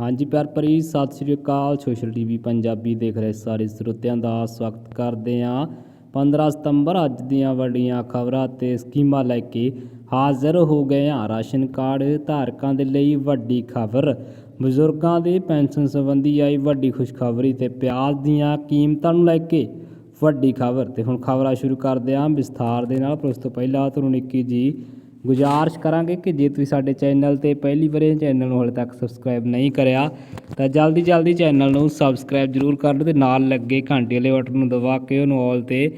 ਹਾਂਜੀ ਪਿਆਰ ਭਰੀ ਸਤਿ ਸ਼੍ਰੀ ਅਕਾਲ ਸੋਸ਼ਲ ਟੀਵੀ ਪੰਜਾਬੀ ਦੇਖ ਰਹੇ ਸਾਰੇ ਸਰੋਤਿਆਂ ਦਾ ਸਵਾਗਤ ਕਰਦੇ ਹਾਂ। 15 ਸਤੰਬਰ ਅੱਜ ਦੀਆਂ ਵੱਡੀਆਂ ਖਬਰਾਂ ਤੇ ਸਕੀਮਾਂ ਲੈ ਕੇ ਹਾਜ਼ਰ ਹੋ ਗਏ ਹਾਂ। ਰਾਸ਼ਨ ਕਾਰਡ ਧਾਰਕਾਂ ਦੇ ਲਈ ਵੱਡੀ ਖਬਰ। ਬਜ਼ੁਰਗਾਂ ਦੇ ਪੈਨਸ਼ਨ ਸੰਬੰਧੀ ਆਈ ਵੱਡੀ ਖੁਸ਼ਖਬਰੀ ਤੇ ਪਿਆਜ਼ ਦੀਆਂ ਕੀਮਤਾਂ ਨੂੰ ਲੈ ਕੇ ਵੱਡੀ ਖਬਰ ਤੇ ਹੁਣ ਖਬਰਾਂ ਸ਼ੁਰੂ ਕਰਦੇ ਹਾਂ। ਵਿਸਥਾਰ ਦੇ ਨਾਲ, ਪਰ ਉਸ ਤੋਂ ਪਹਿਲਾਂ ਤੁਹਾਨੂੰ ਨਿੱਕੀ ਜੀ ਗੁਜ਼ਾਰਿਸ਼ ਕਰਾਂਗੇ ਕਿ ਜੇ ਤੁਸੀਂ ਸਾਡੇ ਚੈਨਲ ਤੇ ਪਹਿਲੀ ਵਾਰ ਇਹ ਚੈਨਲ ਨੂੰ ਹਾਲੇ ਤੱਕ ਸਬਸਕ੍ਰਾਈਬ ਨਹੀਂ ਕਰਿਆ, ਤਾਂ ਜਲਦੀ ਜਲਦੀ ਚੈਨਲ ਨੂੰ ਸਬਸਕ੍ਰਾਈਬ ਜ਼ਰੂਰ ਕਰ ਲਓ ਤੇ ਨਾਲ ਲੱਗੇ ਘੰਟੀ ਵਾਲੇ ਬਟਨ ਨੂੰ ਦਬਾ ਕੇ ਉਹਨੂੰ ਆਲ ਤੇ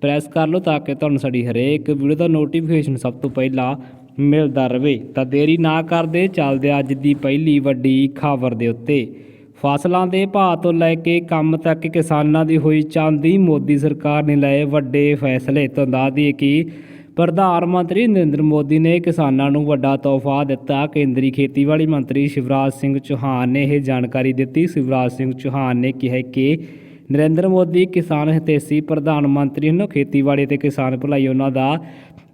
ਪ੍ਰੈਸ ਕਰ ਲਓ ਤਾਂ ਕਿ ਤੁਹਾਨੂੰ ਸਾਡੀ ਹਰੇਕ ਵੀਡੀਓ ਦਾ ਨੋਟੀਫਿਕੇਸ਼ਨ ਸਭ ਤੋਂ ਪਹਿਲਾਂ ਮਿਲਦਾ ਰਹੇ ਤਾਂ ਦੇਰੀ ਨਾ ਕਰਦੇ, ਚੱਲਦੇ ਅੱਜ ਦੀ ਪਹਿਲੀ ਵੱਡੀ ਖਬਰ ਦੇ ਉੱਤੇ। ਫਸਲਾਂ ਦੇ ਭਾਅ ਤੋਂ ਲੈ ਕੇ ਕੰਮ ਤੱਕ ਕਿਸਾਨਾਂ ਦੀ ਹੋਈ ਚਾਂਦੀ ਮੋਦੀ ਸਰਕਾਰ ਨੇ ਲਏ ਵੱਡੇ ਫੈਸਲੇ। ਤੋਂ ਦੱਸਦੀਏ ਕਿ ਪ੍ਰਧਾਨ ਮੰਤਰੀ ਨਰਿੰਦਰ ਮੋਦੀ ਨੇ ਕਿਸਾਨਾਂ ਨੂੰ ਵੱਡਾ ਤੋਹਫਾ ਦਿੱਤਾ। ਕੇਂਦਰੀ ਖੇਤੀਬਾੜੀ ਮੰਤਰੀ ਸ਼ਿਵਰਾਜ ਸਿੰਘ ਚੌਹਾਨ ਨੇ ਇਹ ਜਾਣਕਾਰੀ ਦਿੱਤੀ। ਸ਼ਿਵਰਾਜ ਸਿੰਘ ਚੌਹਾਨ ਨੇ ਕਿਹਾ ਕਿ ਨਰਿੰਦਰ ਮੋਦੀ ਕਿਸਾਨ ਹਿਤੈਸ਼ੀ ਪ੍ਰਧਾਨ ਮੰਤਰੀ ਨੂੰ ਖੇਤੀਬਾੜੀ ਤੇ ਕਿਸਾਨ ਭਲਾਈ ਉਹਨਾਂ ਦਾ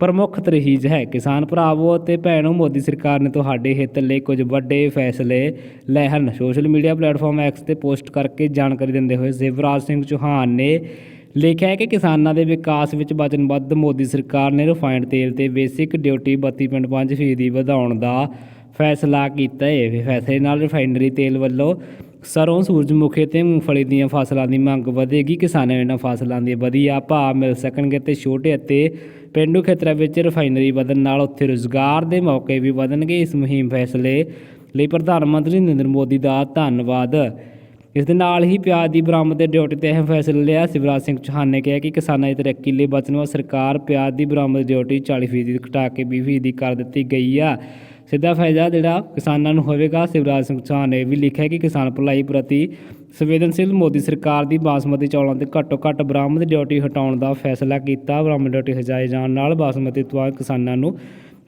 ਪ੍ਰਮੁੱਖ ਤਰਜੀਹ ਹੈ। ਕਿਸਾਨ ਭਰਾਵੋ ਅਤੇ ਭੈਣੋ, ਮੋਦੀ ਸਰਕਾਰ ਨੇ ਤੁਹਾਡੇ ਹਿੱਤ ਲਈ ਕੁਝ ਵੱਡੇ ਫੈਸਲੇ ਲਏ ਹਨ। ਸੋਸ਼ਲ ਮੀਡੀਆ ਪਲੇਟਫਾਰਮ ਐਕਸ ਤੇ ਪੋਸਟ ਕਰਕੇ ਜਾਣਕਾਰੀ ਦਿੰਦੇ ਹੋਏ ਸ਼ਿਵਰਾਜ ਸਿੰਘ ਚੌਹਾਨ ਨੇ ਲਿਖਿਆ ਹੈ ਕਿ ਕਿਸਾਨਾਂ ਦੇ ਵਿਕਾਸ ਵਿੱਚ ਵਚਨਬੱਧ ਮੋਦੀ ਸਰਕਾਰ ਨੇ ਰਿਫਾਈਨਡ ਤੇਲ ਤੇ ਬੇਸਿਕ ਡਿਊਟੀ 32.5% ਫੀਸਦੀ ਵਧਾਉਣ ਦਾ ਫੈਸਲਾ ਕੀਤਾ। ਹੈ ਫੈਸਲੇ ਨਾਲ ਰਿਫਾਈਨਰੀ ਤੇਲ ਵੱਲੋਂ ਸਰੋਂ, ਸੂਰਜਮੁਖੀ ਤੇ ਮੂੰਗਫਲੀ ਦੀਆਂ ਫਸਲਾਂ ਦੀ ਮੰਗ ਵਧੇਗੀ। ਕਿਸਾਨਾਂ ਨੂੰ ਇਹਨਾਂ ਫਸਲਾਂ ਦੇ ਵਧੀਆ ਭਾਅ ਮਿਲ ਸਕਣਗੇ ਤੇ ਛੋਟੇ ਅਤੇ ਪੇਂਡੂ ਖੇਤਰਾਂ ਵਿੱਚ ਰਿਫਾਈਨਰੀ ਵਧਣ ਨਾਲ ਉੱਥੇ ਰੁਜ਼ਗਾਰ ਦੇ ਮੌਕੇ ਵੀ ਵਧਣਗੇ। ਇਸ ਮੁਹਿੰਮ ਫੈਸਲੇ ਲਈ ਪ੍ਰਧਾਨ ਮੰਤਰੀ ਨਰਿੰਦਰ ਮੋਦੀ ਦਾ ਧੰਨਵਾਦ। ਇਸ ਦੇ ਨਾਲ ਹੀ ਪਿਆਜ਼ ਦੀ ਬਰਾਮਦ ਦੇ ਡਿਊਟੀ ਤੇ ਅਹਿਮ ਫੈਸਲਾ ਲਿਆ ਸ਼ਿਵਰਾਜ ਸਿੰਘ ਚੌਹਾਨ ਨੇ ਕਿਹਾ ਕਿ ਕਿਸਾਨਾਂ ਦੀ ਤਰੱਕੀ ਲਈ ਵਚਨਬੱਧ ਸਰਕਾਰ ਪਿਆਜ਼ ਦੀ ਬਰਾਮਦ ਡਿਊਟੀ 40% ਘਟਾ ਕੇ 20% ਕਰ ਦਿੱਤੀ ਗਈ ਆ। ਸਿੱਧਾ ਫਾਇਦਾ ਜਿਹੜਾ ਕਿਸਾਨਾਂ ਨੂੰ ਹੋਵੇਗਾ, ਸ਼ਿਵਰਾਜ ਸਿੰਘ ਚੌਹਾਨ ਨੇ ਵੀ ਲਿਖਿਆ ਕਿ ਕਿਸਾਨ ਭਲਾਈ ਪ੍ਰਤੀ ਸੰਵੇਦਨਸ਼ੀਲ ਮੋਦੀ ਸਰਕਾਰ ਦੀ ਬਾਸਮਤੀ ਚੌਲਾਂ ਤੇ ਘੱਟੋ ਘੱਟ ਬਰਾਮਦ ਡਿਊਟੀ ਹਟਾਉਣ ਦਾ ਫੈਸਲਾ ਕੀਤਾ। ਬਰਾਮਦ ਡਿਊਟੀ ਹਜਾਏ ਜਾਣ ਨਾਲ ਬਾਸਮਤੀ ਤੋਂ ਕਿਸਾਨਾਂ ਨੂੰ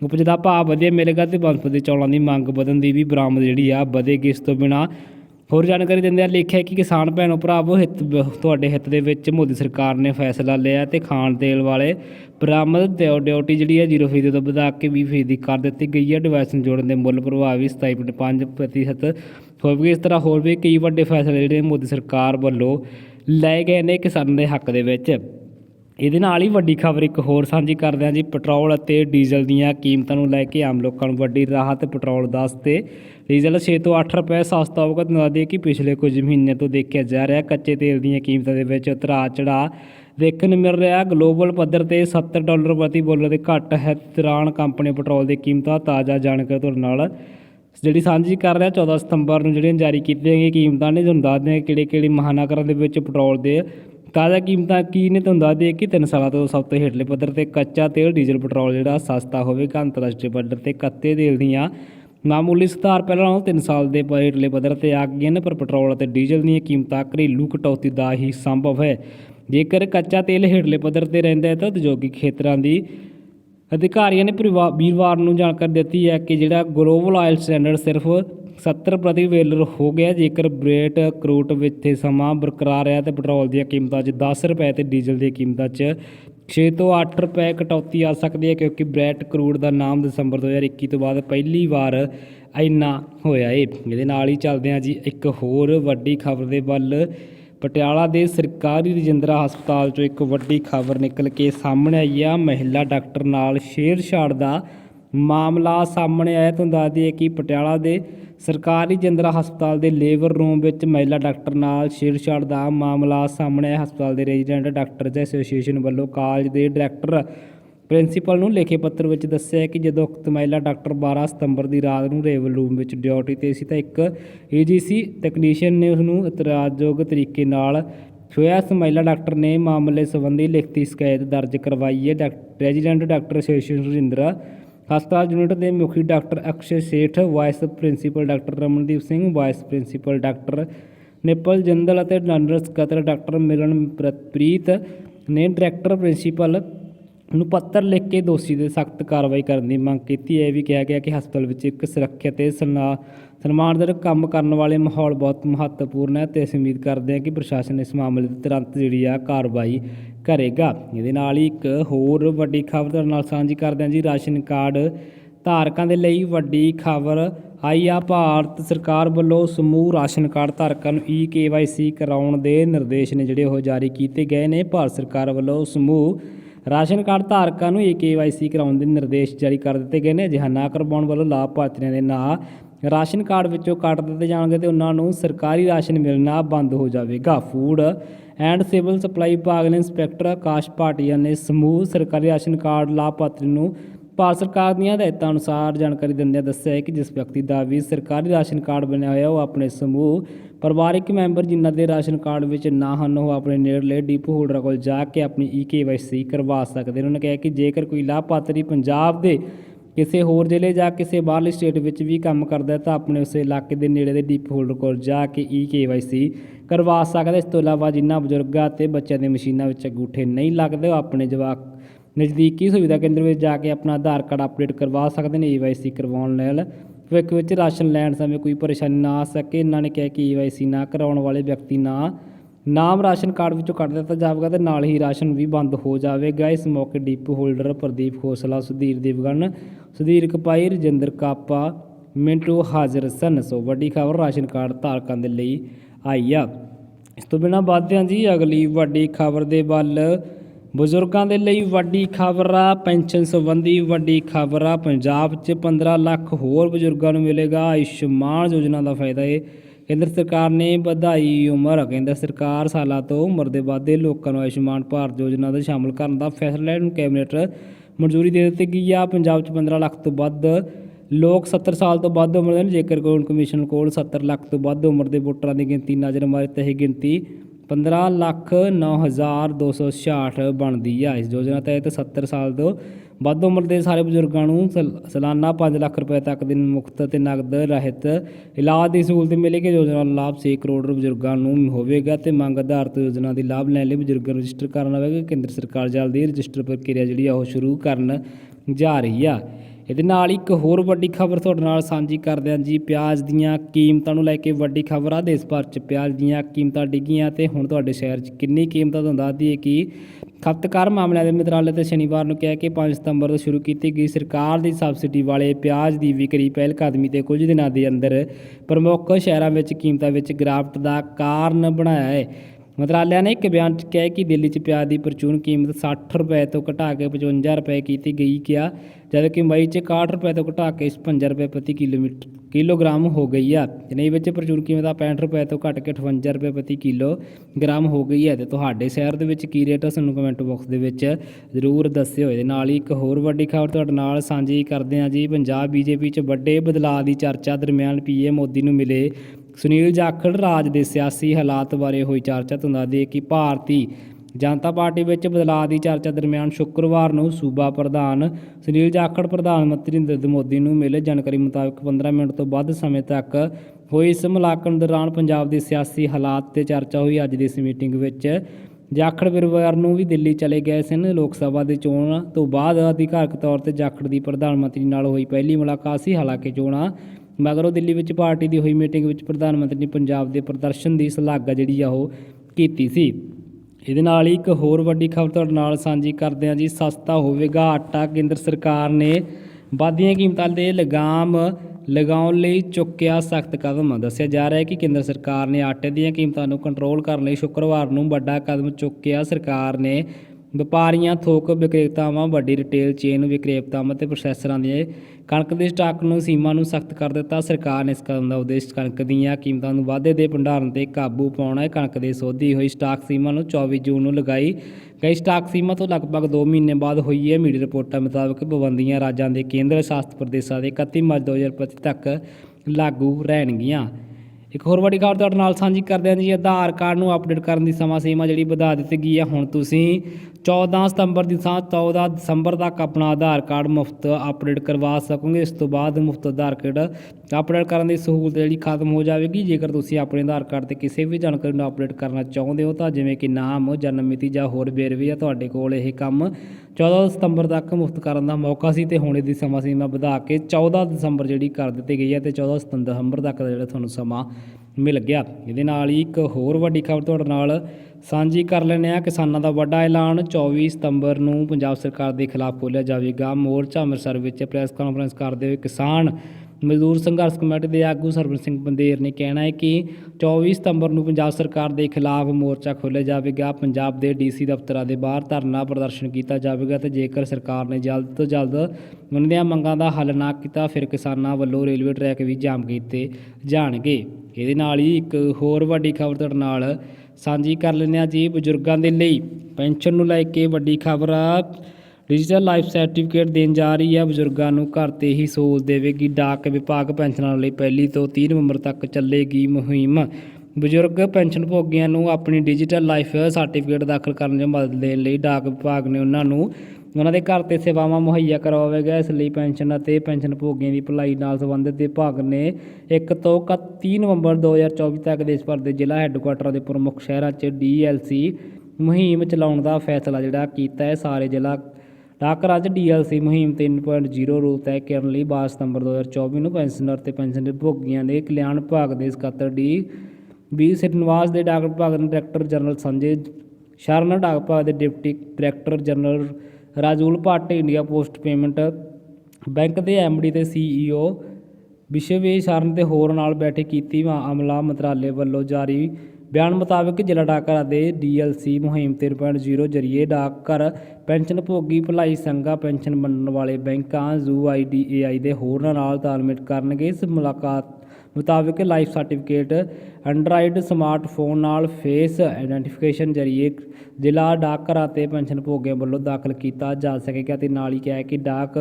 ਉਪਜ ਦਾ ਭਾਅ ਵਧੀਆ ਮਿਲੇਗਾ ਤੇ ਬਾਸਮਤੀ ਚੌਲਾਂ ਦੀ ਮੰਗ ਵਧਣ ਦੀ ਵੀ ਬਰਾਮਦ ਜਿਹੜੀ ਆ ਵਧੇਗੀ। ਇਸ ਤੋਂ ਬਿਨਾ ਹੋਰ ਜਾਣਕਾਰੀ ਦਿੰਦਿਆਂ ਲਿਖਿਆ ਕਿ ਕਿਸਾਨ ਭੈਣੋ ਭਰਾਵੋ ਹਿੱਤ ਤੁਹਾਡੇ ਹਿੱਤ ਦੇ ਵਿੱਚ ਮੋਦੀ ਸਰਕਾਰ ਨੇ ਫੈਸਲਾ ਲਿਆ ਤੇ ਖਾਣ ਤੇਲ ਵਾਲੇ ਬਰਾਮਦ ਦਿਓ, ਡਿਊਟੀ ਜਿਹੜੀ ਹੈ 0% ਤੋਂ ਵਧਾ ਕੇ 20% ਕਰ ਦਿੱਤੀ ਗਈ ਹੈ। ਡਿਵਾਈਸਨ ਜੋੜਨ ਦੇ ਮੁੱਲ ਪ੍ਰਭਾਵੀ 27.5% ਹੋਵੇਗੀ। ਇਸ ਤਰ੍ਹਾਂ ਹੋਰ ਵੀ ਕਈ ਵੱਡੇ ਫੈਸਲੇ ਜਿਹੜੇ ਮੋਦੀ ਸਰਕਾਰ ਵੱਲੋਂ ਲਏ ਗਏ ਨੇ ਕਿਸਾਨਾਂ ਦੇ ਹੱਕ ਦੇ ਵਿੱਚ। ਇਹਦੇ ਨਾਲ ਹੀ ਵੱਡੀ ਖਬਰ ਇੱਕ ਹੋਰ ਸਾਂਝੀ ਕਰਦੇ ਹਾਂ ਜੀ, ਪੈਟਰੋਲ ਅਤੇ ਡੀਜ਼ਲ ਦੀਆਂ ਕੀਮਤਾਂ ਨੂੰ ਲੈ ਕੇ ਆਮ ਲੋਕਾਂ ਨੂੰ ਵੱਡੀ ਰਾਹਤ ਪੈਟਰੋਲ 10 ਤੇ ਡੀਜ਼ਲ 6 ਤੋਂ 8 ਰੁਪਏ ਸਸਤਾ ਹੋਊਗਾ। ਤੁਹਾਨੂੰ ਦੱਸ ਕਿ ਪਿਛਲੇ ਕੁਝ ਮਹੀਨੇ ਤੋਂ ਦੇਖਿਆ ਜਾ ਰਿਹਾ ਕੱਚੇ ਤੇਲ ਦੀਆਂ ਕੀਮਤਾਂ ਦੇ ਵਿੱਚ ਉਤਰਾਅ ਚੜਾਅ ਦੇਖਣ ਨੂੰ ਮਿਲ ਰਿਹਾ। ਗਲੋਬਲ ਪੱਧਰ ਤੇ 70 ਡਾਲਰ ਪ੍ਰਤੀ ਬੋਲਰ ਦੇ ਘੱਟ ਹੈ। ਦੌਰਾਨ ਕੰਪਨੀ ਪੈਟਰੋਲ ਦੀ ਕੀਮਤਾਂ ਤਾਜ਼ਾ ਜਾਣਕਾਰੀ ਤੁਹਾਡੇ ਨਾਲ ਜਿਹੜੀ ਸਾਂਝੀ ਕਰ ਰਿਹਾ। 14 ਸਤੰਬਰ ਨੂੰ ਜਿਹੜੀਆਂ ਜਾਰੀ ਕੀਤੀਆਂ ਗਈਆਂ ਕੀਮਤਾਂ ਨੇ, ਤੁਹਾਨੂੰ ਦੱਸਦੇ ਹਾਂ ਕਿਹੜੇ ਕਿਹੜੇ ਮਹਾਨਗਰਾਂ ਦੇ ਵਿੱਚ ਪੈਟਰੋਲ ਦੇ ਤਾਜ਼ਾ ਕੀਮਤਾਂ ਕੀ ਨੇ ਤੁਹਾਨੂੰ ਦੱਸਦੇ ਕਿ 3 ਸਾਲਾਂ ਤੋਂ ਸਭ ਤੋਂ ਹੇਠਲੇ ਪੱਧਰ ਤੇ ਕੱਚਾ ਤੇਲ, ਡੀਜ਼ਲ, ਪੈਟਰੋਲ ਜਿਹੜਾ ਸਸਤਾ ਹੋਵੇਗਾ ਅੰਤਰਰਾਸ਼ਟਰੀ ਪੱਧਰ ਤੇ ਕੱਤੇ ਤੇਲ ਦੀਆਂ ਮਾਮੂਲੀ ਸੁਧਾਰ ਪਹਿਲਾਂ ਨਾਲੋਂ 3 ਸਾਲ ਦੇ ਹੇਠਲੇ ਪੱਧਰ ਤੇ ਆ ਗਈਆਂ ਨੇ, ਪਰ ਪੈਟਰੋਲ ਅਤੇ ਡੀਜ਼ਲ ਦੀਆਂ ਕੀਮਤਾਂ ਘਰੇਲੂ ਕਟੌਤੀ ਦਾ ਹੀ ਸੰਭਵ ਹੈ। ਜੇਕਰ ਕੱਚਾ ਤੇਲ ਹੇਠਲੇ ਪੱਧਰ ਤੇ ਰਹਿੰਦਾ ਹੈ ਤਾਂ ਉਦਯੋਗਿਕ ਖੇਤਰਾਂ ਦੀ ਅਧਿਕਾਰੀਆਂ ਨੇ ਪਰਿਵਾ- ਵੀਰਵਾਰ ਨੂੰ ਜਾਣਕਾਰੀ ਦਿੱਤੀ ਹੈ ਕਿ ਜਿਹੜਾ ਗਲੋਬਲ ਆਇਲ ਸਟੈਂਡਰਡ ਸਿਰਫ 70 ਪ੍ਰਤੀ ਵੇਲਰ ਹੋ ਗਿਆ। ਜੇਕਰ ਬ੍ਰੇਟ ਕਰੂਟ ਵਿੱਚ ਸਮਾਂ ਬਰਕਰਾਰ ਰਿਹਾ ਤੇ ਪੈਟਰੋਲ ਦੀਆਂ ਕੀਮਤਾਂ 'ਚ 10 ਰੁਪਏ ਤੇ ਡੀਜ਼ਲ ਦੀਆਂ ਕੀਮਤਾਂ 'ਚ 6 ਤੋਂ 8 ਰੁਪਏ ਕਟੌਤੀ ਆ ਸਕਦੀ ਹੈ, ਕਿਉਂਕਿ ਬ੍ਰੈਟ ਕਰੂਡ ਦਾ ਨਾਮ ਦਸੰਬਰ 2021 ਤੋਂ ਬਾਅਦ ਪਹਿਲੀ ਵਾਰ ਇੰਨਾ ਹੋਇਆ ਏ। ਇਹਦੇ ਨਾਲ ਹੀ ਚੱਲਦੇ ਹਾਂ ਜੀ ਇੱਕ ਹੋਰ ਵੱਡੀ ਖਬਰ ਦੇ ਵੱਲ। ਪਟਿਆਲਾ ਦੇ ਸਰਕਾਰੀ ਰਜਿੰਦਰਾ ਹਸਪਤਾਲ 'ਚੋਂ ਇੱਕ ਵੱਡੀ ਖਬਰ ਨਿਕਲ ਕੇ ਸਾਹਮਣੇ ਆਈ ਆ। ਮਹਿਲਾ ਡਾਕਟਰ ਨਾਲ ਛੇੜਛਾੜ ਦਾ ਮਾਮਲਾ ਸਾਹਮਣੇ ਆਇਆ। ਤੁਹਾਨੂੰ ਦੱਸ ਦਈਏ ਕਿ ਪਟਿਆਲਾ ਦੇ ਸਰਕਾਰੀ ਜਿੰਦਰਾ ਹਸਪਤਾਲ ਦੇ ਲੇਬਰ ਰੂਮ ਵਿੱਚ ਮਹਿਲਾ ਡਾਕਟਰ ਨਾਲ ਛੇੜਛਾੜ ਦਾ ਮਾਮਲਾ ਸਾਹਮਣੇ ਆਇਆ। ਹਸਪਤਾਲ ਦੇ ਰੈਜ਼ੀਡੈਂਟ ਡਾਕਟਰਜ਼ ਐਸੋਸੀਏਸ਼ਨ ਵੱਲੋਂ ਕਾਲਜ ਦੇ ਡਾਇਰੈਕਟਰ ਪ੍ਰਿੰਸੀਪਲ ਨੂੰ ਲਿਖੇ ਪੱਤਰ ਵਿੱਚ ਦੱਸਿਆ ਕਿ ਜਦੋਂ ਉਕਤ ਮਹਿਲਾ ਡਾਕਟਰ 12 ਸਤੰਬਰ ਦੀ ਰਾਤ ਨੂੰ ਰੇਵਲ ਰੂਮ ਵਿੱਚ ਡਿਊਟੀ ਤੇ ਸੀ ਤਾਂ ਇੱਕ ਏਜੀਸੀ ਟੈਕਨੀਸ਼ੀਅਨ ਨੇ ਉਸ ਨੂੰ ਇਤਰਾਜ਼ਯੋਗ ਤਰੀਕੇ ਨਾਲ ਛੋਇਆ ਇਸ ਮਹਿਲਾ ਡਾਕਟਰ ਨੇ ਮਾਮਲੇ ਸੰਬੰਧੀ ਲਿਖਤੀ ਸ਼ਿਕਾਇਤ ਦਰਜ ਕਰਵਾਈ ਹੈ। Doctor resident doctor association Rajindra ਹਸਪਤਾਲ ਯੂਨਿਟ ਦੇ ਮੁਖੀ doctor Akshay Seth vice principal doctor Ramandeep Singh vice principal doctor Nipal Jandal ਅਤੇ ਜਨਰਲ ਸਕੱਤਰ ਡਾਕਟਰ ਮਿਲਨ ਪ੍ਰ- ਪ੍ਰੀਤ ਨੇ ਡਾਇਰੈਕਟਰ ਪ੍ਰਿੰਸੀਪਲ ਨੂੰ ਪੱਤਰ ਲਿਖ ਕੇ ਦੋਸ਼ੀ ਦੇ ਸਖਤ ਕਾਰਵਾਈ ਕਰਨ ਦੀ ਮੰਗ ਕੀਤੀ। ਹੈ ਇਹ ਵੀ ਕਿਹਾ ਗਿਆ ਕਿ ਹਸਪਤਾਲ ਵਿੱਚ ਇੱਕ ਸੁਰੱਖਿਅਤ ਤੇ ਸਨਾ- ਸਨਮਾਨਜਨਕ ਕੰਮ ਕਰਨ ਵਾਲੇ ਮਾਹੌਲ ਬਹੁਤ ਮਹੱਤਵਪੂਰਨ ਹੈ ਤੇ ਅਸੀਂ ਉਮੀਦ ਕਰਦੇ ਹਾਂ ਕਿ ਪ੍ਰਸ਼ਾਸਨ ਇਸ ਮਾਮਲੇ ਤੇ ਤੁਰੰਤ ਜਿਹੜੀ ਆ ਕਾਰਵਾਈ ਕਰੇਗਾ ਇਹਦੇ ਨਾਲ ਹੀ ਇੱਕ ਹੋਰ ਵੱਡੀ ਖਬਰ ਤੁਹਾਡੇ ਨਾਲ ਸਾਂਝੀ ਕਰਦੇ ਹਾਂ ਜੀ। ਰਾਸ਼ਨ ਕਾਰਡ ਧਾਰਕਾਂ ਦੇ ਲਈ ਵੱਡੀ ਖਬਰ ਆਈ ਆ। ਭਾਰਤ ਸਰਕਾਰ ਵੱਲੋਂ ਸਮੂਹ ਰਾਸ਼ਨ ਕਾਰਡ ਧਾਰਕਾਂ ਨੂੰ ਈ ਕੇਵਾਈਸੀ ਕਰਾਉਣ ਦੇ ਨਿਰਦੇਸ਼ ਨੇ ਜਿਹੜੇ ਉਹ ਜਾਰੀ ਕੀਤੇ ਗਏ ਨੇ। ਭਾਰਤ ਸਰਕਾਰ ਵੱਲੋਂ ਸਮੂਹ ਰਾਸ਼ਨ ਕਾਰਡ ਧਾਰਕਾਂ ਨੂੰ ਈ ਕੇਵਾਈਸੀ ਕਰਾਉਣ ਦੇ ਨਿਰਦੇਸ਼ ਜਾਰੀ ਕਰ ਦਿੱਤੇ ਗਏ ਨੇ। ਅਜਿਹਾ ਨਾ ਕਰਵਾਉਣ ਵੱਲੋਂ ਲਾਭਪਾਤਰੀਆਂ ਦੇ ਨਾਂ ਰਾਸ਼ਨ ਕਾਰਡ ਵਿੱਚੋਂ ਕੱਟ ਦਿੱਤੇ ਜਾਣਗੇ ਤੇ ਉਹਨਾਂ ਨੂੰ ਸਰਕਾਰੀ ਰਾਸ਼ਨ ਮਿਲਣਾ ਬੰਦ ਹੋ ਜਾਵੇਗਾ। ਫੂਡ ਐਂਡ ਸਿਵਲ ਸਪਲਾਈ ਵਿਭਾਗ ਦੇ ਇੰਸਪੈਕਟਰ ਆਕਾਸ਼ ਭਾਟੀਆ ਨੇ ਸਮੂਹ ਸਰਕਾਰੀ ਰਾਸ਼ਨ ਕਾਰਡ ਲਾਭਪਾਤਰੀ ਨੂੰ ਭਾਰਤ ਸਰਕਾਰ ਦੀਆਂ ਹਦਾਇਤਾਂ ਅਨੁਸਾਰ ਜਾਣਕਾਰੀ ਦਿੰਦਿਆਂ ਦੱਸਿਆ ਹੈ ਕਿ ਜਿਸ ਵਿਅਕਤੀ ਦਾ ਵੀ ਸਰਕਾਰੀ ਰਾਸ਼ਨ ਕਾਰਡ ਬਣਿਆ ਹੋਇਆ, ਉਹ ਆਪਣੇ ਸਮੂਹ, ਪਰਿਵਾਰਿਕ ਮੈਂਬਰ ਜਿਨ੍ਹਾਂ ਦੇ ਰਾਸ਼ਨ ਕਾਰਡ ਵਿੱਚ ਨਾ ਹਨ, ਉਹ ਆਪਣੇ ਨੇੜਲੇ ਡਿਪੂ ਹੋਲਡਰ ਕੋਲ ਜਾ ਕੇ ਆਪਣੀ ਈ ਕੇਵਾਈਸੀ ਕਰਵਾ ਸਕਦੇ ਨੇ ਉਹਨਾਂ ਕਿਹਾ ਕਿ ਜੇਕਰ ਕੋਈ ਲਾਭਪਾਤਰੀ ਪੰਜਾਬ ਦੇ ਕਿਸੇ ਹੋਰ ਜ਼ਿਲ੍ਹੇ ਜਾਂ ਕਿਸੇ ਬਾਹਰਲੀ ਸਟੇਟ ਵਿੱਚ ਵੀ ਕੰਮ ਕਰਦਾ ਹੈ, ਤਾਂ ਆਪਣੇ ਉਸੇ ਇਲਾਕੇ ਦੇ ਨੇੜੇ ਦੇ ਡੀਪ ਹੋਲਡਰ ਕੋਲ ਜਾ ਕੇ ਈ ਕੇਵਾਈਸੀ ਕਰਵਾ ਸਕਦਾ। ਇਸ ਤੋਂ ਇਲਾਵਾ ਜਿਨ੍ਹਾਂ ਬਜ਼ੁਰਗਾਂ ਤੇ ਬੱਚਿਆਂ ਦੇ ਮਸ਼ੀਨਾਂ ਵਿੱਚ ਅੰਗੂਠੇ ਨਹੀਂ ਲੱਗਦੇ, ਉਹ ਆਪਣੇ ਜਵਾਕ ਨਜ਼ਦੀਕੀ ਸੁਵਿਧਾ ਕੇਂਦਰ ਵਿੱਚ ਜਾ ਕੇ ਆਪਣਾ ਆਧਾਰ ਕਾਰਡ ਅਪਡੇਟ ਕਰਵਾ ਸਕਦੇ ਨੇ ਈਵਾਈਸੀ ਕਰਵਾਉਣ ਨਾਲ। ਭਵਿੱਖ ਵਿੱਚ ਰਾਸ਼ਨ ਲੈਣ ਸਮੇਂ ਕੋਈ ਪਰੇਸ਼ਾਨੀ ਨਾ ਆ ਸਕੇ। ਇਹਨਾਂ ਨੇ ਕਿਹਾ ਕਿ ਈਵਾਈਸੀ ਨਾ ਕਰਾਉਣ ਵਾਲੇ ਵਿਅਕਤੀ ਨਾ, ਨਾਮ ਰਾਸ਼ਨ ਕਾਰਡ ਵਿੱਚੋਂ ਕੱਢ ਦਿੱਤਾ ਜਾਵੇਗਾ ਤੇ ਨਾਲ ਹੀ ਰਾਸ਼ਨ ਵੀ ਬੰਦ ਹੋ ਜਾਵੇਗਾ। ਇਸ ਮੌਕੇ ਡੀਪੂ ਹੋਲਡਰ ਪ੍ਰਦੀਪ ਖੋਸਲਾ, ਸੁਧੀਰ ਦੇਵਗਨ, ਸੁਧੀਰ ਕਪਾਈ, ਰਜਿੰਦਰ ਕਾਪਾ, ਮਿੰਟੂ ਹਾਜ਼ਰ ਸਨ। ਸੋ ਵੱਡੀ ਖਬਰ ਰਾਸ਼ਨ ਕਾਰਡ ਧਾਰਕਾਂ ਦੇ ਲਈ ਆਈ ਆ। ਇਸ ਤੋਂ ਬਿਨਾਂ ਵੱਧਦੇ ਹਾਂ ਜੀ ਅਗਲੀ ਵੱਡੀ ਖਬਰ ਦੇ ਵੱਲ ਬਜ਼ੁਰਗਾਂ ਦੇ ਲਈ ਵੱਡੀ ਖਬਰ ਆ, ਪੈਨਸ਼ਨ ਸੰਬੰਧੀ ਵੱਡੀ ਖਬਰ ਆ। ਪੰਜਾਬ 'ਚ 15 ਲੱਖ ਹੋਰ ਬਜ਼ੁਰਗਾਂ ਨੂੰ ਮਿਲੇਗਾ ਆਯੁਸ਼ਮਾਨ ਯੋਜਨਾ ਦਾ ਫਾਇਦਾ। ਏ ਕੇਂਦਰ ਸਰਕਾਰ ਨੇ ਵਧਾਈ ਉਮਰ, ਕੇਂਦਰ ਸਰਕਾਰ ਸਾਲਾਂ ਤੋਂ ਉਮਰ ਦੇ ਵਾਧੇ ਲੋਕਾਂ ਨੂੰ ਆਯੁਸ਼ਮਾਨ ਭਾਰਤ ਯੋਜਨਾ ਦੇ ਸ਼ਾਮਲ ਕਰਨ ਦਾ ਫੈਸਲਾ ਲੈਣ ਨੂੰ ਕੈਬਨਿਟ ਮਨਜ਼ੂਰੀ ਦੇ ਦਿੱਤੀ ਗਈ ਆ। ਪੰਜਾਬ 'ਚ 15 ਲੱਖ ਤੋਂ ਵੱਧ ਲੋਕ 70 ਸਾਲ ਤੋਂ ਵੱਧ ਉਮਰ ਦੇ ਨੇ, ਜੇਕਰ ਚੋਣ ਕਮਿਸ਼ਨ ਕੋਲ 70 ਲੱਖ ਤੋਂ ਵੱਧ ਉਮਰ ਦੇ ਵੋਟਰਾਂ ਦੀ ਗਿਣਤੀ ਨਜ਼ਰ ਮਾਰੇ ਤਾਂ ਇਹ ਗਿਣਤੀ 15 ਲੱਖ 9266 ਬਣਦੀ ਆ। ਇਸ ਯੋਜਨਾ ਤਹਿਤ 70 ਸਾਲ ਤੋਂ ਵੱਧ ਉਮਰ ਦੇ ਸਾਰੇ ਬਜ਼ੁਰਗਾਂ ਨੂੰ ਸਲ- ਸਾਲਾਨਾ 5 ਲੱਖ ਰੁਪਏ ਤੱਕ ਦੇ ਮੁਫਤ ਤੇ ਨਗਦ ਰਹਿਤ ਇਲਾਜ ਦੀ ਸਹੂਲਤ ਮਿਲੇਗੀ। ਯੋਜਨਾ ਦਾ ਲਾਭ 6 ਕਰੋੜ ਬਜ਼ੁਰਗਾਂ ਨੂੰ ਹੋਵੇਗਾ ਤੇ ਮੰਗ ਆਧਾਰਿਤ ਯੋਜਨਾ ਦੀ ਲਾਭ ਲੈਣ ਲਈ ਬਜ਼ੁਰਗਾਂ ਨੂੰ ਰਜਿਸਟਰ ਕਰਨਾ ਹੋਵੇਗਾ ਕੇਂਦਰ ਸਰਕਾਰ ਜਲਦੀ ਰਜਿਸਟਰ ਪ੍ਰਕਿਰਿਆ ਜਿਹੜੀ ਆ ਉਹ ਸ਼ੁਰੂ ਕਰਨ ਜਾ ਰਹੀ ਆ। ਇਹਦੇ ਨਾਲ ਇੱਕ ਹੋਰ ਵੱਡੀ ਖਬਰ ਤੁਹਾਡੇ ਨਾਲ ਸਾਂਝੀ ਕਰਦੇ ਹਾਂ ਜੀ। ਪਿਆਜ਼ ਦੀਆਂ ਕੀਮਤਾਂ ਨੂੰ ਲੈ ਕੇ ਵੱਡੀ ਖਬਰ ਆ। ਦੇਸ਼ ਭਰ 'ਚ ਪਿਆਜ਼ ਦੀਆਂ ਕੀਮਤਾਂ ਡਿੱਗੀਆਂ ਤੇ ਹੁਣ ਤੁਹਾਡੇ ਸ਼ਹਿਰ 'ਚ ਕਿੰਨੀ ਕੀਮਤਾਂ ਤੁਹਾਨੂੰ ਦੱਸ ਦਈਏ ਕਿ ਖਪਤਕਾਰ ਮਾਮਲਿਆਂ ਦੇ ਮੰਤਰਾਲੇ ਤੇ ਸ਼ਨੀਵਾਰ ਨੂੰ ਕਿਹਾ ਕਿ 5 ਸਤੰਬਰ ਤੋਂ ਸ਼ੁਰੂ ਕੀਤੀ ਗਈ ਸਰਕਾਰ ਦੀ ਸਬਸਿਡੀ ਵਾਲੇ ਪਿਆਜ਼ ਦੀ ਵਿਕਰੀ ਪਹਿਲ ਕਦਮੀ ਤੇ ਕੁਝ ਦਿਨਾਂ ਦੇ ਅੰਦਰ ਪ੍ਰਮੁੱਖ ਸ਼ਹਿਰਾਂ ਵਿੱਚ ਕੀਮਤਾਂ ਵਿੱਚ ਗਿਰਾਵਟ ਦਾ ਕਾਰਨ ਬਣਾਇਆ ਹੈ। ਮੰਤਰਾਲਿਆ ਨੇ ਇੱਕ ਬਿਆਨ 'ਚ ਕਿਹਾ ਕਿ ਦਿੱਲੀ 'ਚ ਪਿਆਜ਼ ਦੀ ਪ੍ਰਚੂਨ ਕੀਮਤ 60 ਰੁਪਏ ਤੋਂ ਘਟਾ ਕੇ 55 ਰੁਪਏ ਕੀਤੀ ਗਈ ਕਿਹਾ, ਜਦਕਿ ਮਈ 'ਚ 61 ਰੁਪਏ ਤੋਂ ਘਟਾ ਕੇ 55 ਰੁਪਏ ਪ੍ਰਤੀ ਕਿਲੋਮੀਟਰ ਕਿਲੋਗ੍ਰਾਮ ਹੋ ਗਈ ਆ। ਚੇਨਈ ਵਿੱਚ ਪ੍ਰਚੂਨ ਕੀਮਤ ਆ 65 ਰੁਪਏ ਤੋਂ ਘਟ ਕੇ 58 ਰੁਪਏ ਪ੍ਰਤੀ ਕਿਲੋ ਗ੍ਰਾਮ ਹੋ ਗਈ ਹੈ। ਤੇ ਤੁਹਾਡੇ ਸ਼ਹਿਰ ਦੇ ਵਿੱਚ ਕੀ ਰੇਟ ਹੈ ਸਾਨੂੰ ਕਮੈਂਟ ਬਾਕਸ ਦੇ ਵਿੱਚ ਜ਼ਰੂਰ ਦੱਸਿਓ। ਇਹਦੇ ਨਾਲ ਹੀ ਇੱਕ ਹੋਰ ਵੱਡੀ ਖਬਰ ਤੁਹਾਡੇ ਨਾਲ ਸਾਂਝੀ ਕਰਦੇ ਹਾਂ ਜੀ। ਪੰਜਾਬ ਬੀਜੇਪੀ 'ਚ ਵੱਡੇ ਬਦਲਾਅ ਦੀ ਚਰਚਾ ਦਰਮਿਆਨ ਪੀਏ ਮੋਦੀ ਨੂੰ ਮਿਲੇ ਸੁਨੀਲ ਜਾਖੜ ਰਾਜ ਦੇ ਸਿਆਸੀ ਹਾਲਾਤ ਬਾਰੇ ਹੋਈ ਚਰਚਾ ਤੋਂ ਦੱਸਦੇ ਕਿ ਭਾਰਤੀ ਜਨਤਾ ਪਾਰਟੀ ਵਿੱਚ ਬਦਲਾਅ ਦੀ ਚਰਚਾ ਦਰਮਿਆਨ ਸ਼ੁੱਕਰਵਾਰ ਨੂੰ ਸੂਬਾ ਪ੍ਰਧਾਨ ਸੁਨੀਲ ਜਾਖੜ, ਪ੍ਰਧਾਨ ਮੰਤਰੀ ਨਰਿੰਦਰ ਮੋਦੀ ਨੂੰ ਮਿਲੇ। ਜਾਣਕਾਰੀ ਮੁਤਾਬਕ 15 ਮਿੰਟ ਤੋਂ ਵੱਧ ਸਮੇਂ ਤੱਕ ਹੋਈ ਇਸ ਮੁਲਾਕਾਤ ਦੌਰਾਨ ਪੰਜਾਬ ਦੇ ਸਿਆਸੀ ਹਾਲਾਤ ਤੇ ਚਰਚਾ ਹੋਈ। ਅੱਜ ਦੀ ਇਸ ਮੀਟਿੰਗ ਵਿੱਚ ਜਾਖੜ ਪਰਿਵਾਰ ਨੂੰ ਵੀ ਦਿੱਲੀ ਚਲੇ ਗਏ ਸਨ। ਲੋਕ ਸਭਾ ਦੇ ਚੋਣ ਤੋਂ ਬਾਅਦ ਅਧਿਕਾਰਕ ਤੌਰ ਤੇ ਜਾਖੜ ਦੀ ਪ੍ਰਧਾਨ ਮੰਤਰੀ ਨਾਲ ਹੋਈ ਪਹਿਲੀ ਮੁਲਾਕਾਤ ਸੀ। ਹਾਲਾਂਕਿ ਚੋਣਾਂ ਮਗਰੋਂ ਦਿੱਲੀ ਵਿੱਚ ਪਾਰਟੀ ਦੀ ਹੋਈ ਮੀਟਿੰਗ ਵਿੱਚ ਪ੍ਰਧਾਨ ਮੰਤਰੀ ਨੇ ਪੰਜਾਬ ਦੇ ਪ੍ਰਦਰਸ਼ਨ ਦੀ ਸ਼ਲਾਘਾ ਜਿਹੜੀ ਆ ਉਹ ਕੀਤੀ ਸੀ। ਇਹਦੇ ਨਾਲ ਹੀ ਇੱਕ ਹੋਰ ਵੱਡੀ ਖਬਰ ਤੁਹਾਡੇ ਨਾਲ ਸਾਂਝੀ ਕਰਦੇ ਹਾਂ ਜੀ, ਸਸਤਾ ਹੋਵੇਗਾ ਆਟਾ। ਕੇਂਦਰ ਸਰਕਾਰ ਨੇ ਵਾਧੀਆਂ ਕੀਮਤਾਂ ਦੇ ਲਗਾਮ ਲਗਾਉਣ ਲਈ ਚੁੱਕਿਆ ਸਖਤ ਕਦਮ। ਦੱਸਿਆ ਜਾ ਰਿਹਾ ਹੈ ਕਿ ਕੇਂਦਰ ਸਰਕਾਰ ਨੇ ਆਟੇ ਦੀਆਂ ਕੀਮਤਾਂ ਨੂੰ ਕੰਟਰੋਲ ਕਰਨ ਲਈ ਸ਼ੁੱਕਰਵਾਰ ਨੂੰ ਵੱਡਾ ਕਦਮ ਚੁੱਕਿਆ। ਸਰਕਾਰ ਨੇ ਵਪਾਰੀਆਂ, ਥੋਕ ਵਿਕਰੇਤਾਵਾਂ, ਵੱਡੀ ਰਿਟੇਲ ਚੇਨ ਵਿਕਰੇਤਾਵਾਂ ਅਤੇ ਪ੍ਰੋਸੈਸਰਾਂ ਦੇ ਕਣਕ ਦੇ ਸਟਾਕ ਨੂੰ ਸੀਮਾ ਨੂੰ ਸਖਤ ਕਰ ਦਿੱਤਾ। ਸਰਕਾਰ ਨੇ ਇਸ ਕਦਮ ਦਾ ਉਦੇਸ਼ ਕਣਕ ਦੀਆਂ ਕੀਮਤਾਂ ਨੂੰ ਵਾਧੇ ਦੇ ਭੰਡਾਰਨ ਤੇ ਕਾਬੂ ਪਾਉਣਾ ਹੈ। ਕਣਕ ਦੇ ਸੋਧੀ ਹੋਈ ਸਟਾਕ ਸੀਮਾ ਨੂੰ 24 ਜੂਨ ਨੂੰ ਲਗਾਈ ਗਈ। ਸਟਾਕ ਸੀਮਾ ਤੋਂ ਲਗਭਗ 2 ਮਹੀਨੇ ਬਾਅਦ ਹੋਈ ਹੈ। ਮੀਡੀਆ ਰਿਪੋਰਟਾਂ ਮੁਤਾਬਕ ਪਾਬੰਦੀਆਂ ਰਾਜਾਂ ਦੇ ਕੇਂਦਰ ਸ਼ਾਸਤ ਪ੍ਰਦੇਸ਼ਾਂ ਦੇ 31 ਮਾਰਚ 2025 ਤੱਕ ਲਾਗੂ ਰਹਿਣਗੀਆਂ। ਇੱਕ ਹੋਰ ਵੱਡੀ ਖਬਰ ਤੁਹਾਡੇ ਨਾਲ ਸਾਂਝੀ ਕਰਦੇ ਹਾਂ ਜੀ। ਆਧਾਰ ਕਾਰਡ ਨੂੰ ਅਪਡੇਟ ਕਰਨ ਦੀ ਸਮਾਂ ਸੀਮਾ ਜਿਹੜੀ ਵਧਾ ਦਿੱਤੀ ਗਈ ਹੈ। ਹੁਣ ਤੁਸੀਂ 14 ਸਤੰਬਰ ਦੀ ਥਾਂ 14 ਦਸੰਬਰ ਤੱਕ ਆਪਣਾ ਆਧਾਰ ਕਾਰਡ ਮੁਫਤ ਅਪਡੇਟ ਕਰਵਾ ਸਕੋਗੇ। ਇਸ ਤੋਂ ਬਾਅਦ ਮੁਫਤ ਆਧਾਰ ਕਾਰਡ ਅਪਡੇਟ ਕਰਨ ਦੀ ਸਹੂਲਤ ਜਿਹੜੀ ਖਤਮ ਹੋ ਜਾਵੇਗੀ। ਜੇਕਰ ਤੁਸੀਂ ਆਪਣੇ ਆਧਾਰ ਕਾਰਡ ਤੇ ਕਿਸੇ ਵੀ ਜਾਣਕਾਰੀ ਨੂੰ ਅਪਡੇਟ ਕਰਨਾ ਚਾਹੁੰਦੇ ਹੋ, ਤਾਂ ਜਿਵੇਂ ਕਿ ਨਾਮ, ਜਨਮ ਮਿਤੀ ਜਾਂ ਹੋਰ ਵੇਰਵੇ ਆ ਤੁਹਾਡੇ ਕੋਲ ਇਹ ਕੰਮ 14 ਸਤੰਬਰ ਤੱਕ ਮੁਫਤ ਕਰਨ ਦਾ ਮੌਕਾ ਸੀ ਤੇ ਹੁਣ ਇਹਦੀ ਸਮਾਂ ਸੀਮਾ ਵਧਾ ਕੇ 14 ਦਸੰਬਰ ਜਿਹੜੀ ਕਰ ਦਿੱਤੀ ਗਈ ਹੈ ਤੇ 14 ਸਤੰਬਰ ਦਸੰਬਰ ਤੱਕ ਦਾ ਜਿਹੜਾ ਤੁਹਾਨੂੰ ਸਮਾਂ ਮਿਲ ਗਿਆ ਇਹਦੇ ਨਾਲ ਹੀ ਇੱਕ ਹੋਰ ਵੱਡੀ ਖਬਰ ਤੁਹਾਡੇ ਨਾਲ ਸਾਂਝੀ ਕਰ ਲੈਂਦੇ ਆ ਕਿਸਾਨਾਂ ਦਾ ਵੱਡਾ ਐਲਾਨ 24 ਸਤੰਬਰ ਨੂੰ ਪੰਜਾਬ ਸਰਕਾਰ ਦੇ ਖਿਲਾਫ ਖੋਲ੍ਹਿਆ ਜਾਵੇਗਾ। ਮੋਰਚਾ ਅੰਮ੍ਰਿਤਸਰ ਵਿੱਚ ਪ੍ਰੈਸ ਕਾਨਫਰੰਸ ਕਰਦੇ ਹੋਏ ਕਿਸਾਨ ਮਜ਼ਦੂਰ ਸੰਘਰਸ਼ ਕਮੇਟੀ ਦੇ ਆਗੂ ਸਰਵਨ ਸਿੰਘ ਬੰਦੇਰ ਨੇ ਕਹਿਣਾ ਹੈ ਕਿ 24 ਸਤੰਬਰ ਨੂੰ ਪੰਜਾਬ ਸਰਕਾਰ ਦੇ ਖਿਲਾਫ ਮੋਰਚਾ ਖੋਲ੍ਹਿਆ ਜਾਵੇਗਾ। ਪੰਜਾਬ ਦੇ ਡੀਸੀ ਦਫ਼ਤਰਾਂ ਦੇ ਬਾਹਰ ਧਰਨਾ ਪ੍ਰਦਰਸ਼ਨ ਕੀਤਾ ਜਾਵੇਗਾ ਤੇ ਜੇਕਰ ਸਰਕਾਰ ਨੇ ਜਲਦ ਤੋਂ ਜਲਦ ਉਹਨਾਂ ਦੀਆਂ ਮੰਗਾਂ ਦਾ ਹੱਲ ਨਾ ਕੀਤਾ, ਫਿਰ ਕਿਸਾਨਾਂ ਵੱਲੋਂ ਰੇਲਵੇ ਟਰੈਕ ਵੀ ਜਾਮ ਕੀਤੇ ਜਾਣਗੇ। ਇਹਦੇ ਨਾਲ ਹੀ ਇੱਕ ਹੋਰ ਵੱਡੀ ਖਬਰ ਤੁਹਾਡੇ ਨਾਲ ਸਾਂਝੀ ਕਰ ਲੈਂਦੇ ਹਾਂ ਜੀ ਬਜ਼ੁਰਗਾਂ ਦੇ ਲਈ। ਪੈਨਸ਼ਨ ਨੂੰ ਲੈ ਕੇ ਵੱਡੀ ਖਬਰ ਆ। ਡਿਜੀਟਲ ਲਾਈਫ ਸਰਟੀਫਿਕੇਟ ਦੇਣ ਜਾ ਰਹੀ ਹੈ ਬਜ਼ੁਰਗਾਂ ਨੂੰ ਘਰ ਤੇ ਹੀ ਸਹੂਲਤ ਦੇਵੇਗੀ। ਡਾਕ ਵਿਭਾਗ ਪੈਨਸ਼ਨਾਂ ਲਈ ਪਹਿਲੀ ਤੋਂ 30 ਨਵੰਬਰ ਤੱਕ ਚੱਲੇਗੀ ਮੁਹਿੰਮ। ਬਜ਼ੁਰਗ ਪੈਨਸ਼ਨ ਭੋਗੀਆਂ ਨੂੰ ਆਪਣੀ ਡਿਜੀਟਲ ਲਾਈਫ ਸਰਟੀਫਿਕੇਟ ਦਾਖਲ ਕਰਨ 'ਚ ਮਦਦ ਦੇਣ ਲਈ ਡਾਕ ਵਿਭਾਗ ਨੇ ਉਹਨਾਂ ਨੂੰ ਉਹਨਾਂ ਦੇ ਘਰ ਤੇ ਸੇਵਾਵਾਂ ਮੁਹੱਈਆ ਕਰਵਾਵੇਗਾ। ਇਸ ਲਈ ਪੈਨਸ਼ਨ ਅਤੇ ਪੈਨਸ਼ਨ ਭੋਗੀਆਂ ਦੀ ਭਲਾਈ ਨਾਲ ਸੰਬੰਧਿਤ ਵਿਭਾਗ ਨੇ 1 ਤੋਂ 31 ਨਵੰਬਰ 2024 ਤੱਕ ਦੇਸ਼ ਭਰ ਦੇ ਜ਼ਿਲ੍ਹਾ ਹੈੱਡਕੁਆਟਰਾਂ ਦੇ ਪ੍ਰਮੁੱਖ ਸ਼ਹਿਰਾਂ 'ਚ ਡੀਐਲਸੀ ਮੁਹਿੰਮ ਚਲਾਉਣ ਦਾ ਫੈਸਲਾ ਜਿਹੜਾ ਕੀਤਾ ਹੈ। ਸਾਰੇ ਜ਼ਿਲ੍ਹਾ ਡਾਕਰਾਂ 'ਚ ਡੀਐਲਸੀ ਮੁਹਿੰਮ 3.0 ਰੂਪ ਤੈਅ ਕਰਨ ਲਈ 22 ਸਤੰਬਰ 2024 ਨੂੰ ਪੈਨਸ਼ਨਰ ਤੇ ਪੈਨਸ਼ਨ ਭੋਗੀਆਂ ਦੇ ਕਲਿਆਣ ਵਿਭਾਗ ਦੇ ਸਕੱਤਰ ਡੀ ਬੀ ਸ੍ਰੀਨਿਵਾਸ ਦੇ ਡਾਕ ਵਿਭਾਗ ਦੇ ਡਾਇਰੈਕਟਰ ਜਨਰਲ ਸੰਜੇ ਸ਼ਰਨ ਡਾਕ ਵਿਭਾਗ ਦੇ deputy director general Rajul Bhatt, India Post Payment Bank ਦੇ ਐਮਡੀ ਤੇ ਸੀਈਓ ਵਿਸ਼ਵਵੇਸ਼ ਸ਼ਰਨ ਤੇ ਹੋਰ ਨਾਲ ਬੈਠੇ ਕੀਤੀ ਮਾਮਲਾ ਮੰਤਰਾਲੇ ਵੱਲੋਂ ਜਾਰੀ ਬਿਆਨ ਮੁਤਾਬਕ ਜ਼ਿਲ੍ਹਾ ਡਾਕਘਰਾਂ ਦੇ ਡੀਐਲਸੀ ਮੁਹਿੰਮ 3.0 ਜਰੀਏ ਡਾਕਘਰ ਪੈਨਸ਼ਨ ਭੋਗੀ ਭਲਾਈ ਸੰਘਾ ਪੈਨਸ਼ਨ ਮੰਨਣ ਵਾਲੇ ਬੈਂਕਾਂ, ਜ਼ੂ ਆਈਡੀਏਆਈ ਦੇ ਹੋਰਨਾਂ ਨਾਲ ਤਾਲਮੇਲ ਕਰਨਗੇ। ਇਸ ਮੁਲਾਕਾਤ ਮੁਤਾਬਕ ਲਾਈਫ ਸਰਟੀਫਿਕੇਟ ਐਂਡਰਾਇਡ ਸਮਾਰਟਫੋਨ ਨਾਲ ਫੇਸ ਆਈਡੈਂਟੀਫਿਕੇਸ਼ਨ ਜਰੀਏ ਜ਼ਿਲ੍ਹਾ ਡਾਕਘਰਾਂ ਤੇ ਪੈਨਸ਼ਨ ਭੋਗੀਆਂ ਵੱਲੋਂ ਦਾਖਲ ਕੀਤਾ ਜਾ ਸਕੇਗਾ ਅਤੇ ਨਾਲ ਹੀ ਕਿਹਾ ਕਿ ਡਾਕ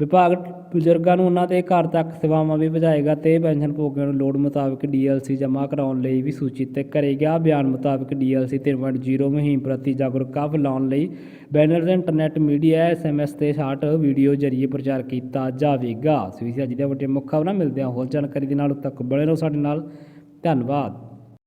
ਵਿਭਾਗ ਬਜ਼ੁਰਗਾਂ ਨੂੰ ਉਹਨਾਂ ਦੇ ਘਰ ਤੱਕ ਸੇਵਾਵਾਂ ਵੀ ਪਹੁੰਚਾਏਗਾ ਤੇ ਪੈਨਸ਼ਨ ਭੋਗੀਆਂ ਨੂੰ ਲੋੜ ਮੁਤਾਬਕ ਡੀਐਲਸੀ ਜਮ੍ਹਾਂ ਕਰਾਉਣ ਲਈ ਵੀ ਸੂਚਿਤ ਕਰੇਗਾ ਬਿਆਨ ਮੁਤਾਬਕ ਡੀਐਲਸੀ 3.0 ਮੁਹਿੰਮ ਪ੍ਰਤੀ ਜਾਗਰੂਕਤਾ ਫੈਲਾਉਣ ਲਈ ਬੈਨਰ ਤੇ ਇੰਟਰਨੈਟ ਮੀਡੀਆ ਐਸਐਮਐਸ ਤੇ ਸ਼ਾਰਟ ਵੀਡੀਓ ਜਰੀਏ ਪ੍ਰਚਾਰ ਕੀਤਾ ਜਾਵੇਗਾ। ਸੋ ਅੱਜ ਦੀਆਂ ਵੱਡੀਆਂ ਮੁੱਖ ਖਬਰਾਂ ਮਿਲਦੇ ਹਾਂ। ਹੋਰ ਜਾਣਕਾਰੀ ਦੇ ਨਾਲ ਉਦੋਂ ਤੱਕ ਬਣੇ ਰਹੋ ਸਾਡੇ ਨਾਲ। ਧੰਨਵਾਦ।